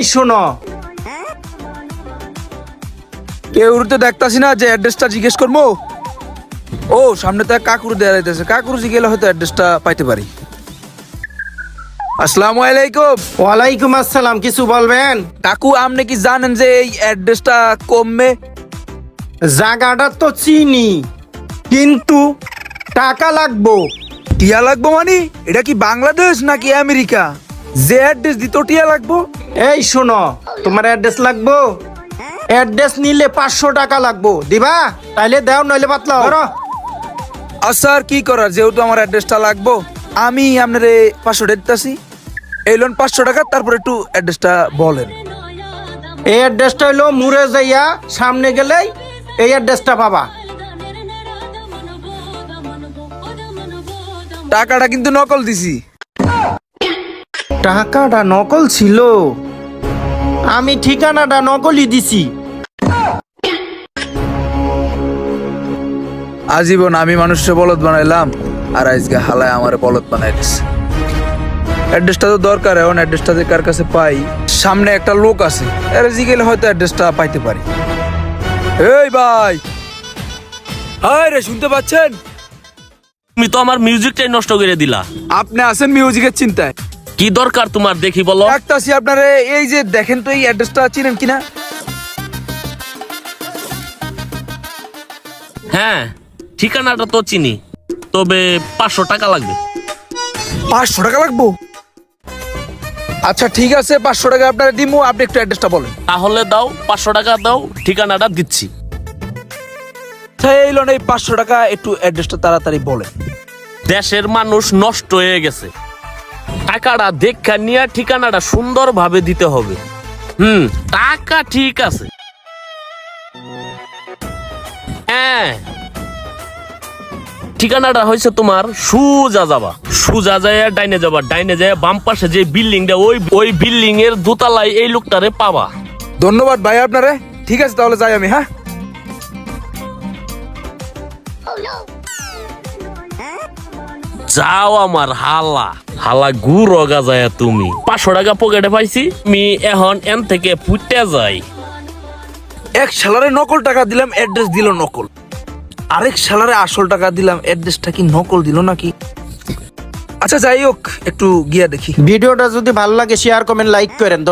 এই শোনো। কেউ তো দেখতাছি না যে অ্যাড্রেসটা জিজ্ঞেস করব? ও সামনে তো এক কাকুর দেওয়া যাইতেছে। কাকুর গেলে হয়তো অ্যাড্রেসটা পাইতে পারি। আসসালামু আলাইকুম। ওয়ালাইকুম আসসালাম কিছু বলবেন? কাকু আপনি কি জানেন যে এই অ্যাড্রেসটা কমবে জায়গাটা তো চিনি কিন্তু টাকা লাগবো। টিয়া লাগবো মানে? এটা কি বাংলাদেশ নাকি আমেরিকা? যে অ্যাড্রেস দিত টিয়া লাগবো? এই শোনো তোমার অ্যাড্রেস লাগবো? অ্যাড্রেস নিলে পাঁচশো টাকা লাগবো। দিবা? তাইলে দাও নইলে পাতলা আচ্ছা আর কি করার? যেহেতু আমার অ্যাড্রেসটা লাগবো আমি আপনার এই পাঁচশো দিতেছি। এই লোন পাঁচশো টাকা তারপর একটু অ্যাড্রেসটা বলেন। এই অ্যাড্রেসটা হইল মুরে যাইয়া সামনে গেলেই এই অ্যাড্রেসটা পাবা। টাকাটা কিন্তু নকল দিছি। টাকাটা নকল ছিল। আমি ঠিকানাটা নকলই দিছি। আজীবন আমি মানুষকে বলদ বানাইলাম আর আজকে হালায় আমার বলদ বানাই দিচ্ছে অ্যাড্রেসটা তো দরকার এখন অ্যাড্রেসটা যে কার কাছে পাই সামনে একটা লোক আছে এর জিগেলে হয়তো অ্যাড্রেসটা পাইতে পারি। এই ভাই! হাই রে শুনতে পাচ্ছেন? তুমি তো আমার মিউজিকটাই নষ্ট করে দিলা। আপনি আছেন মিউজিকের চিন্তায়। কি দরকার তোমার দেখি বলো? ডাকতাছি আপনারে এই যে দেখেন তো এই অ্যাড্রেসটা চিনেন কিনা? হ্যাঁ ঠিকানাটা তো চিনি তবে পাঁচশো টাকা লাগবে। পাঁচশো টাকা লাগবো? আচ্ছা ঠিক আছে পাঁচশো টাকা আপনার দিমু আপনি একটু অ্যাড্রেসটা বলেন। তাহলে দাও পাঁচশো টাকা দাও ঠিকানাটা দিচ্ছি। আচ্ছা এই লোন এই পাঁচশো টাকা একটু অ্যাড্রেসটা তাড়াতাড়ি বলেন। দেশের মানুষ নষ্ট হয়ে গেছে। টাকাটা দেখা নিয়ে ঠিকানাটা সুন্দরভাবে দিতে হবে। হুম টাকা ঠিক আছে। হ্যাঁ। ঠিকানাটা হয়েছে তোমার সুজা যাবা। সুজা যায় ডাইনে যাবা ডাইনে যায় বাম পাশে যে বিল্ডিংটা ওই ওই বিল্ডিং এর দোতলায় এই লোকটারে পাবা। ধন্যবাদ ভাই আপনারে। ঠিক আছে তাহলে যাই আমি হ্যাঁ? যাও আমার হালা। হালা গুড় যায় তুমি। পাঁচশো টাকা পকেটে পাইছি আমি এখন এন থেকে ফুটে যাই। এক সালারে নকল টাকা দিলাম অ্যাড্রেস দিল নকল। আরেক সালারে আসল টাকা দিলাম অ্যাড্রেসটা কি নকল দিল নাকি? আচ্ছা যাই হোক একটু গিয়া দেখি। ভিডিওটা যদি ভালো লাগে শেয়ার কমেন্ট লাইক করেন।